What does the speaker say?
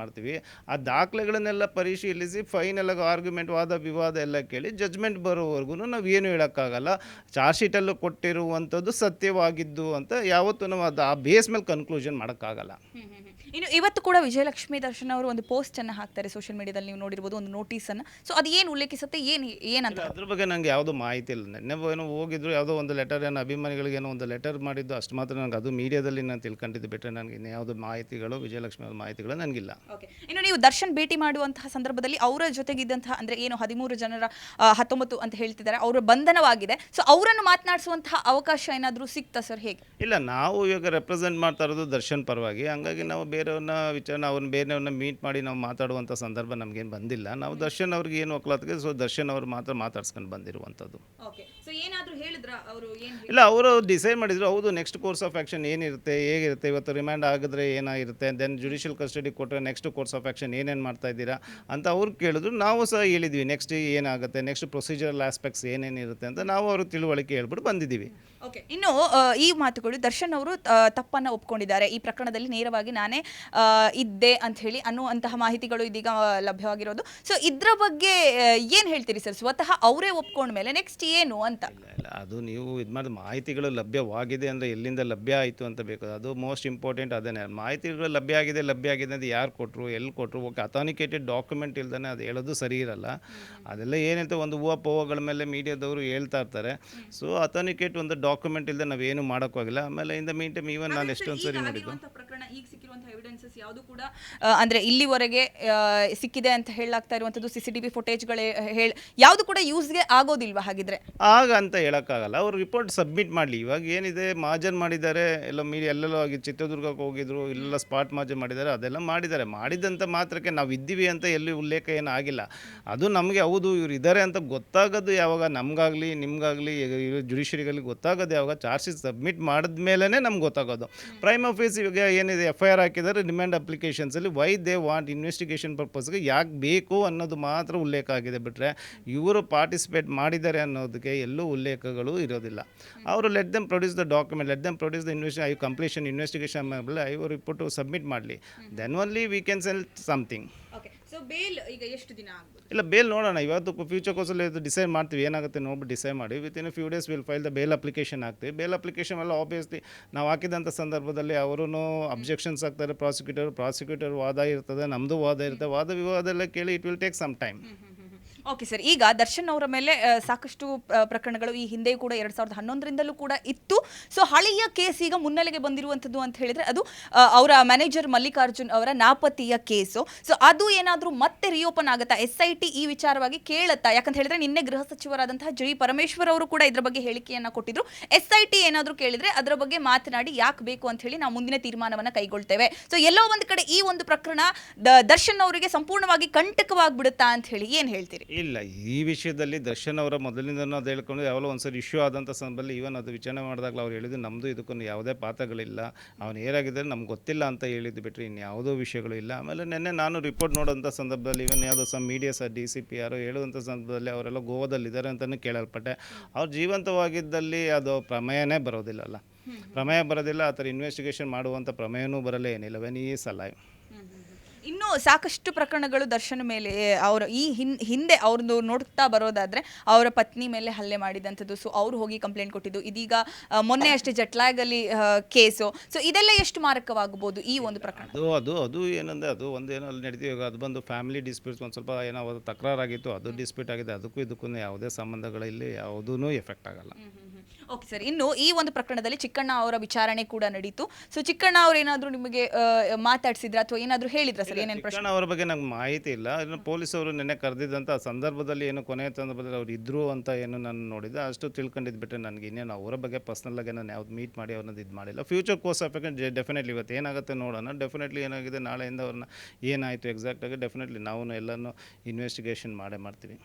ಮಾಡ್ತೀವಿ. ಆ ದಾಖಲೆಗಳನ್ನೆಲ್ಲ ಪರಿಶೀಲಿಸಿ ಫೈನಲ್ ಆರ್ಗ್ಯುಮೆಂಟ್ ವಾದ ವಿವಾದ ಎಲ್ಲ ಕೇಳಿ ಜಜ್ಮೆಂಟ್ ಬರೋವರೆಗೂ ನಾವು ಏನು ಹೇಳೋಕ್ಕಾಗಲ್ಲ. ಚಾರ್ಜ್ ಶೀಟಲ್ಲೂ ಕೊಟ್ಟಿರುವಂಥದ್ದು ಸತ್ಯವಾಗಿದ್ದು ಅಂತ ಯಾವತ್ತೂ ನಾವು ಅದು ಆ ಬೇಸ್ ಮೇಲೆ ಕನ್ಕ್ಲೂಷನ್ ಮಾಡೋಕ್ಕಾಗಲ್ಲ. ಇನ್ನು ಇವತ್ತು ಕೂಡ ವಿಜಯಲಕ್ಷ್ಮಿ ದರ್ಶನ್ ಅವರು ಒಂದು ಪೋಸ್ಟ್ ಅನ್ನ ಹಾಕ್ತಾರೆ ಸೋಷಿಯಲ್ ಮೀಡಿಯಾದಲ್ಲಿ ನೀವು ನೋಡಿರ್ಬೋದು ಒಂದು ನೋಟಿಸ್ ಅನ್ನ. ಸೊ ಅದು ಏನು ಉಲ್ಲೇಖಿಸುತ್ತೆ ಏನು ಏನಂತ ಅದ್ರ ಬಗ್ಗೆ ನಂಗೆ ಯಾವುದೋ ಮಾಹಿತಿ ಇಲ್ಲ. ನೆನ್ನೆ ಏನೋ ಹೋಗಿದ್ರು ಯಾವುದೋ ಒಂದು ಲೆಟರ್ ಏನೋ ಅಭಿಮಾನಿಗಳಿಗೆ ಏನೋ ಒಂದು ಲೆಟರ್ ಮಾಡಿದ್ದು ಅಷ್ಟು ಮಾತ್ರ ನನಗೆ ಅದು ಮೀಡಿಯಾದಲ್ಲಿ ನಾನು ತಿಳ್ಕೊಂಡಿದ್ದು ಬಿಟ್ಟರೆ ನನಗೆ ಇನ್ಯಾವುದು ಮಾಹಿತಿಗಳು ವಿಜಯಲಕ್ಷ್ಮಿ ಅವ್ರ ಮಾಹಿತಿಗಳು ನನಗಿಲ್ಲ ಓಕೆ ಇನ್ನು ನೀವು ದರ್ಶನ್ ಭೇಟಿ ಮಾಡುವಂತಹ ಸಂದರ್ಭದಲ್ಲಿ ಅವರ ಜೊತೆಗಿದ್ದಂತಹ ಅಂದ್ರೆ ಏನು ಹದಿಮೂರು ಜನರ ಆ, ಹತ್ತೊಂಬತ್ತು ಅಂತ ಹೇಳ್ತಿದ್ದಾರೆ ಅವರ ಬಂಧನವಾಗಿದೆ. ಸೊ ಅವರನ್ನು ಮಾತನಾಡಿಸುವಂತಹ ಅವಕಾಶ ಏನಾದರೂ ಸಿಗ್ತಾ ಸರ್ ಹೇಗೆ? ಇಲ್ಲ ನಾವು ಇವಾಗ ರೆಪ್ರೆಸೆಂಟ್ ಮಾಡ್ತಾ ಇರೋದು ದರ್ಶನ್ ಪರವಾಗಿ. ಹಂಗಾಗಿ ನಾವು ಬೇರೆಯವ್ರನ್ನ ವಿಚಾರ ಅವ್ರನ್ನ ಬೇರೆಯವ್ರನ್ನ ಮೀಟ್ ಮಾಡಿ ನಾವು ಮಾತಾಡುವಂಥ ಸಂದರ್ಭ ನಮಗೇನು ಬಂದಿಲ್ಲ. ನಾವು ದರ್ಶನ್ ಅವ್ರಿಗೆ ಏನು ಒಕ್ಕಲಾತಿಗೆ ಸೊ ದರ್ಶನ್ ಅವ್ರು ಮಾತ್ರ ಮಾತಾಡ್ಸ್ಕೊಂಡು ಬಂದಿರುವಂಥದ್ದು. ಓಕೆ ಸೊ ಏನಾದರೂ ಹೇಳಿದ್ರ ಅವರು ಏನು ಇಲ್ಲ ಅವರು ಡಿಸೈಡ್ ಮಾಡಿದ್ರು ಹೌದು ನೆಕ್ಸ್ಟ್ ಕೋರ್ಸ್ ಆಫ್ ಆ್ಯಕ್ಷನ್ ಏನಿರುತ್ತೆ ಹೇಗಿರುತ್ತೆ ಇವತ್ತು ರಿಮ್ಯಾಂಡ್ ಆಗಿದ್ರೆ ಏನಾಗಿರುತ್ತೆ ದೆನ್ ಜುಡಿಷಿಯಲ್ ಕಸ್ಟಡಿ ಕೊಟ್ಟರೆ ನೆಕ್ಸ್ಟ್ ಕೋರ್ಸ್ ಆಫ್ ಆ್ಯಕ್ಷನ್ ಏನೇನು ಮಾಡ್ತಾ ಇದ್ದೀರಾ ಅಂತ ಅವ್ರು ಕೇಳಿದ್ರು. ನಾವು ಸಹ ಹೇಳಿದ್ವಿ ನೆಕ್ಸ್ಟ್ ಏನಾಗುತ್ತೆ ನೆಕ್ಸ್ಟ್ ಪ್ರೊಸೀಜರಲ್ ಆಸ್ಪೆಕ್ಟ್ಸ್ ಏನೇನಿರುತ್ತೆ ಅಂತ ನಾವು ಅವರು ತಿಳುವಳಿಕೆ ಹೇಳ್ಬಿಟ್ಟು ಬಂದಿದ್ದೀವಿ. ಓಕೆ ಇನ್ನು ಈ ಮಾತುಗಳು ದರ್ಶನ್ ಅವರು ತಪ್ಪನ್ನು ಒಪ್ಕೊಂಡಿದ್ದಾರೆ. ಈ ಪ್ರಕರಣದಲ್ಲಿ ನೇರವಾಗಿ ನಾನೇ ಇದ್ದೆ ಅಂತ ಹೇಳಿ ಅನ್ನುವಂತಹ ಮಾಹಿತಿಗಳು ಇದೀಗ ಲಭ್ಯವಾಗಿರೋದು. ಸೊ ಇದ್ರ ಬಗ್ಗೆ ಏನು ಹೇಳ್ತೀರಿ ಸರ್? ಸ್ವತಃ ಅವರೇ ಒಪ್ಕೊಂಡ ಮೇಲೆ ನೆಕ್ಸ್ಟ್ ಏನು ಅಂತ? ಇಲ್ಲ ಅದು ನೀವು ಇದು ಮಾಡಿದ ಮಾಹಿತಿಗಳು ಲಭ್ಯವಾಗಿದೆ ಅಂದರೆ ಎಲ್ಲಿಂದ ಲಭ್ಯ ಆಯಿತು ಅಂತ ಬೇಕು. ಅದು ಮೋಸ್ಟ್ ಇಂಪಾರ್ಟೆಂಟ್ ಅದನ್ನೇ. ಮಾಹಿತಿಗಳು ಲಭ್ಯ ಆಗಿದೆ ಲಭ್ಯ ಆಗಿದೆ ಅಂತ ಯಾರು ಕೊಟ್ಟರು ಎಲ್ಲಿ ಕೊಟ್ಟರು ಓಕೆ ಅಥಾನಿಕೇಟೆಡ್ ಡಾಕ್ಯುಮೆಂಟ್ ಇಲ್ದಾನೆ ಅದು ಹೇಳೋದು ಸರಿ ಇರಲ್ಲ. ಅದೆಲ್ಲ ಏನಂತ ಒಂದು ಹೂವು ಪೋವಗಳ ಮೇಲೆ ಮೀಡಿಯಾದವರು ಹೇಳ್ತಾ ಇರ್ತಾರೆ. ಸೊ ಅಥಾನಿಕೇಟ್ ಒಂದು ಡಾಕ್ಯುಮೆಂಟ್ ಇಲ್ಲದೆ ನಾವೇನು ಮಾಡೋಕ್ಕಾಗಿಲ್ಲ. ಆಮೇಲೆ ಇಂದ ಮೀನ್ ಟೈಮ್ ಈವನ್ ನಾನು ಎಷ್ಟೊಂದು ಸರಿ ನೋಡಿದ್ದು ಪ್ರಕರಣ ಈಗ ಸಿಕ್ಕಿರುವಂತಹ ಎವಿಡೆನ್ಸಸ್ ಯಾವುದು ಕೂಡ ಅಂದ್ರೆ ಇಲ್ಲಿವರೆಗೆ ಸಿಕ್ಕಿದೆ ಅಂತ ಹೇಳಲಾಗ್ತಾ ಇರುವಂತದ್ದು ಸಿ ಸಿ ಟಿ ವಿ ಫುಟೇಜ್ಗಳೇ ಹೇಳಿ, ಯಾವುದು ಕೂಡ ಯೂಸ್ಗೆ ಆಗೋದಿಲ್ವಾ ಹಾಗಿದ್ರೆ? ಆಗ ಅಂತ ಹೇಳೋಕ್ಕಾಗಲ್ಲ. ಅವ್ರು ರಿಪೋರ್ಟ್ ಸಬ್ಮಿಟ್ ಮಾಡಲಿ. ಇವಾಗ ಏನಿದೆ ಮಾಜನ್ ಮಾಡಿದ್ದಾರೆ, ಎಲ್ಲ ಮೀರಿ ಎಲ್ಲೆಲ್ಲೋ ಆಗಿ ಚಿತ್ರದುರ್ಗಕ್ಕೆ ಹೋಗಿದ್ರು, ಇಲ್ಲೆಲ್ಲ ಸ್ಪಾಟ್ ಮಾಜನ್ ಮಾಡಿದ್ದಾರೆ, ಅದೆಲ್ಲ ಮಾಡಿದ್ದಾರೆ. ಮಾಡಿದಂಥ ಮಾತ್ರಕ್ಕೆ ನಾವು ಇದ್ದೀವಿ ಅಂತ ಎಲ್ಲಿ ಉಲ್ಲೇಖ ಏನು ಆಗಿಲ್ಲ. ಅದು ನಮಗೆ ಹೌದು, ಇವ್ರು ಇದ್ದಾರೆ ಅಂತ ಗೊತ್ತಾಗೋದು ಯಾವಾಗ, ನಮಗಾಗಲಿ, ನಿಮಗಾಗಲಿ ಜುಡಿಷರಿಗಲ್ಲಿ ಗೊತ್ತಾಗೋದು ಯಾವಾಗ ಚಾರ್ಜ್ ಶೀಟ್ ಸಬ್ಮಿಟ್ ಮಾಡಿದ್ಮೇಲೆ ನಮ್ಗೆ ಗೊತ್ತಾಗೋದು. ಪ್ರೈಮ್ ಆಫೀಸ್ ಇವಾಗ ಏನಿದೆ ಎಫ್ ಐ ಆರ್ ಹಾಕಿದ್ದಾರೆ ರಿಮ್ಯಾಂಡ್ ಅಪ್ಲಿಕೇಶನ್ಸಲ್ಲಿ ವೈ ದೇ ವಾಂಟ್ ಇನ್ವೆಸ್ಟಿಗೇಷನ್ ಪರ್ಪಸ್ಗೆ ಯಾಕೆ ಬೇಕು ಅನ್ನೋದು ಮಾತ್ರ ಉಲ್ಲೇಖ ಆಗಿದೆ ಬಿಟ್ಟರೆ ಇವರು ಪಾರ್ಟಿಸಿಪೇಟ್ ಮಾಡಿದ್ದಾರೆ ಅನ್ನೋದಕ್ಕೆ ಎಲ್ಲೂ ಉಲ್ಲೇಖಗಳು ಇರೋದಿಲ್ಲ. ಅವರು let them produce the document let them produce the invest I completion investigation ಮೇಲೆ ಐ ರಿಪೋರ್ಟು ಸಬ್ಮಿಟ್ ಮಾಡಲಿ. Then only we can sell something bail ಈಗ ಎಷ್ಟು ದಿನ ಆಗ್ಬೋದು? ಇಲ್ಲ ಬೇಲ್ ನೋಡೋಣ. ಇವತ್ತು ಫ್ಯೂಚರ್ ಕೋರ್ಸಲ್ಲಿ ಇದು ಡಿಸೈಡ್ ಮಾಡ್ತೀವಿ. ಏನಾಗುತ್ತೆ ನೋಡ್ಬಿಟ್ಟು ಡಿಸೈಡ್ ಮಾಡಿ. Within few days will file the bail application ಹಾಕ್ತೀವಿ ಬೇಲ್ ಅಪ್ಲಿಕೇಶನ್ ಎಲ್ಲ ಆಬ್ವಿಯಸ್ಲಿ ನಾವು ಹಾಕಿದಂಥ ಸಂದರ್ಭದಲ್ಲಿ ಅವರು ಅಬ್ಜೆಕ್ಷನ್ಸ್ ಆಗ್ತಾರೆ. ಪ್ರಾಸಿಕ್ಯೂಟರ್ ಪ್ರಾಸಿಕ್ಯೂಟರ್ ವಾದ ಇರ್ತದೆ ನಮ್ಮದು ವಾದ ಇರ್ತದೆ. ವಾದ ವಿವಾದ ಎಲ್ಲ ಕೇಳಿ it will take some time okay sir ಈಗ ದರ್ಶನ್ ಅವರ ಮೇಲೆ ಸಾಕಷ್ಟು ಪ್ರಕರಣಗಳು ಈ ಹಿಂದೆ ಕೂಡ ಎರಡ್ ಸಾವಿರದ ಹನ್ನೊಂದರಿಂದಲೂ ಕೂಡ ಇತ್ತು. ಸೊ ಹಳೆಯ ಕೇಸ್ ಈಗ ಮುನ್ನೆಲೆಗೆ ಬಂದಿರುವಂಥದ್ದು ಅಂತ ಹೇಳಿದ್ರೆ ಅದು ಅವರ ಮ್ಯಾನೇಜರ್ ಮಲ್ಲಿಕಾರ್ಜುನ್ ಅವರ ನಾಪತಿಯ ಕೇಸು. ಸೊ ಅದು ಏನಾದರೂ ಮತ್ತೆ ರಿಓಪನ್ ಆಗುತ್ತಾ? ಎಸ್ ಐ ಟಿ ಈ ವಿಚಾರವಾಗಿ ಕೇಳುತ್ತಾ? ಯಾಕಂತ ಹೇಳಿದ್ರೆ ನಿನ್ನೆ ಗೃಹ ಸಚಿವರಾದಂತಹ ಜಿ ಪರಮೇಶ್ವರ್ ಅವರು ಕೂಡ ಇದರ ಬಗ್ಗೆ ಹೇಳಿಕೆಯನ್ನ ಕೊಟ್ಟಿದ್ರು. ಎಸ್ ಐ ಟಿ ಏನಾದರೂ ಕೇಳಿದ್ರೆ ಅದರ ಬಗ್ಗೆ ಮಾತನಾಡಿ ಯಾಕೆ ಬೇಕು ಅಂತ ಹೇಳಿ ನಾವು ಮುಂದಿನ ತೀರ್ಮಾನವನ್ನು ಕೈಗೊಳ್ತೇವೆ. ಸೊ ಎಲ್ಲೋ ಒಂದು ಕಡೆ ಈ ಒಂದು ಪ್ರಕರಣ ದರ್ಶನ್ ಅವರಿಗೆ ಸಂಪೂರ್ಣವಾಗಿ ಕಂಟಕವಾಗ್ಬಿಡುತ್ತಾ ಅಂತ ಹೇಳಿ ಏನ್ ಹೇಳ್ತೀರಿ? ಇಲ್ಲ ಈ ವಿಷಯದಲ್ಲಿ ದರ್ಶನ್ ಅವರ ಮೊದಲಿನಿಂದನೂ ಅದು ಹೇಳ್ಕೊಂಡು ಯಾವಾಗಲೂ ಒಂದ್ಸರಿ ಇಶ್ಯೂ ಆದಂಥ ಸಂದರ್ಭದಲ್ಲಿ ಈವನ್ ಅದು ವಿಚಾರಣೆ ಮಾಡಿದಾಗಲೂ ಅವ್ರು ಹೇಳಿದ್ದು ನಮ್ಮದು ಇದಕ್ಕೂ ಯಾವುದೇ ಪಾತ್ರಗಳಿಲ್ಲ. ಅವನು ಏನಾಗಿದ್ದರೆ ನಮ್ಗೆ ಗೊತ್ತಿಲ್ಲ ಅಂತ ಹೇಳಿದ್ದು ಬಿಟ್ಟರೆ ಇನ್ಯಾವುದೋ ವಿಷಯಗಳು ಇಲ್ಲ. ಆಮೇಲೆ ನಿನ್ನೆ ನಾನು ರಿಪೋರ್ಟ್ ನೋಡೋಂಥ ಸಂದರ್ಭದಲ್ಲಿ ಇವನ್ ಯಾವುದೋ ಸಹ ಮೀಡಿಯಾ ಸಹ ಡಿ ಸಿ ಪಿ ಆರು ಹೇಳುವಂಥ ಸಂದರ್ಭದಲ್ಲಿ ಅವರೆಲ್ಲ ಗೋವಾದಲ್ಲಿದ್ದಾರೆ ಅಂತಲೂ ಕೇಳಲ್ಪಟ್ಟೆ. ಅವ್ರು ಜೀವಂತವಾಗಿದ್ದಲ್ಲಿ ಅದು ಪ್ರಮೇಯನೇ ಬರೋದಿಲ್ಲಲ್ಲ. ಪ್ರಮೇಯ ಬರೋದಿಲ್ಲ ಆ ಥರ ಇನ್ವೆಸ್ಟಿಗೇಷನ್ ಮಾಡುವಂಥ ಪ್ರಮೇಯನೂ ಬರಲ್ಲ ಏನಿಲ್ಲ ವೆನ್ ಈ ಸಲ. ಇನ್ನು ಸಾಕಷ್ಟು ಪ್ರಕರಣಗಳು ದರ್ಶನ ಮೇಲೆ ಅವರ ಈ ಹಿನ್ ಹಿಂದೆ ಅವ್ರದ್ದು ನೋಡ್ತಾ ಬರೋದಾದ್ರೆ ಅವರ ಪತ್ನಿ ಮೇಲೆ ಹಲ್ಲೆ ಮಾಡಿದಂಥದ್ದು. ಸೊ ಅವ್ರು ಹೋಗಿ ಕಂಪ್ಲೇಂಟ್ ಕೊಟ್ಟಿದ್ದು. ಇದೀಗ ಆ, ಮೊನ್ನೆ ಅಷ್ಟೇ ಜಟ್ಲಾಗಲಿ ಕೇಸು ಸೊ ಇದೆಲ್ಲ ಎಷ್ಟು ಮಾರಕವಾಗಬಹುದು ಈ ಒಂದು ಪ್ರಕರಣ? ಅದು ಅದು ಅದು ಏನಂದ್ರೆ ಅದು ಒಂದು ಏನೋ ಅಲ್ಲಿ ನಡೀತೀವಿ ಅದು ಬಂದು ಫ್ಯಾಮಿಲಿ ಡಿಸ್ಪ್ಯೂಟ್ಸ್ ಒಂದು ಸ್ವಲ್ಪ ಏನೋ ಅದು ತಕರಾರಾಗಿತ್ತು. ಅದು ಡಿಸ್ಪ್ಯೂಟ್ ಆಗಿದೆ. ಅದಕ್ಕೂ ಇದಕ್ಕೂ ಯಾವುದೇ ಸಂಬಂಧಗಳಲ್ಲಿ ಯಾವುದೂ ಎಫೆಕ್ಟ್ ಆಗಲ್ಲ. ಓಕೆ ಸರ್ ಇನ್ನು ಈ ಒಂದು ಪ್ರಕರಣದಲ್ಲಿ ಚಿಕ್ಕಣ್ಣ ಅವರ ವಿಚಾರಣೆ ಕೂಡ ನಡೀತು. ಸೊ ಚಿಕ್ಕಣ್ಣ ಅವ್ರು ಏನಾದರೂ ನಿಮಗೆ ಮಾತಾಡಿಸಿದ್ರೆ ಅಥವಾ ಏನಾದರೂ ಹೇಳಿದ್ರ ಸರ್ ಏನೇನು ಪ್ರಶ್ನೆ? ಚಿಕ್ಕಣ್ಣ ಅವರ ಬಗ್ಗೆ ನಂಗೆ ಮಾಹಿತಿ ಇಲ್ಲ. ಇನ್ನು ಪೊಲೀಸವರು ನಿನ್ನೆ ಕರೆದಿದ್ದಂಥ ಸಂದರ್ಭದಲ್ಲಿ ಏನು ಕೊನೆಯ ಸಂದರ್ಭದಲ್ಲಿ ಅವ್ರು ಇದ್ರು ಅಂತ ಏನು ನಾನು ನೋಡಿದ್ದೆ ಅಷ್ಟು ತಿಳ್ಕೊಂಡಿದ್ದು ಬಿಟ್ಟರೆ ನನಗೆ ಇನ್ನೇನು ಅವರ ಬಗ್ಗೆ ಪರ್ಸ್ನಲ್ಲಾಗಿ ನಾನು ಯಾವ್ದು ಮೀಟ್ ಮಾಡಿ ಅವ್ರನ್ನ ಇದು ಮಾಡಿಲ್ಲ. ಫ್ಯೂಚರ್ ಕೋರ್ಸ್ ಆಫ್ ಡೆಫಿನೆಟ್ಲಿ ಇವತ್ತು ಏನಾಗುತ್ತೆ ನೋಡೋಣ. ಡೆಫಿನೆಟ್ಲಿ ಏನಾಗಿದೆ ನಾಳೆಯಿಂದ ಅವ್ರನ್ನ ಏನಾಯಿತು ಎಕ್ಸಾಕ್ಟಾಗಿ ಡೆಫಿನೆಟ್ಲಿ ನಾವು ಎಲ್ಲನೂ ಇನ್ವೆಸ್ಟಿಗೇಷನ್ ಮಾಡೇ ಮಾಡ್ತೀವಿ.